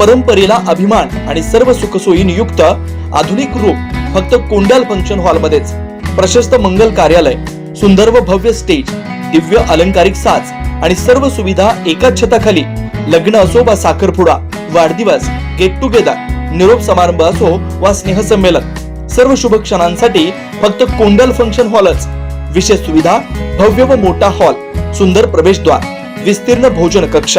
परंपरेला अभिमान आणि सर्व सुखसोयी नियुक्त आधुनिक रूप फक्त कोंडाल फंक्शन हॉल मध्येच प्रशस्त मंगल कार्यालय सुंदर व भव्य स्टेज दिव्य अलंकारिक साज आणि सर्व सुविधा एकाच छताखाली लग्न असो वा साखरपुडा वाढदिवस गेट टुगेदर निरोप समारंभ असो वा स्नेहसंमेलन सर्व शुभ क्षणांसाठी फक्त कोंडल फंक्शन हॉलच. विशेष सुविधा भव्य व मोठा हॉल सुंदर प्रवेशद्वार विस्तीर्ण भोजन कक्ष.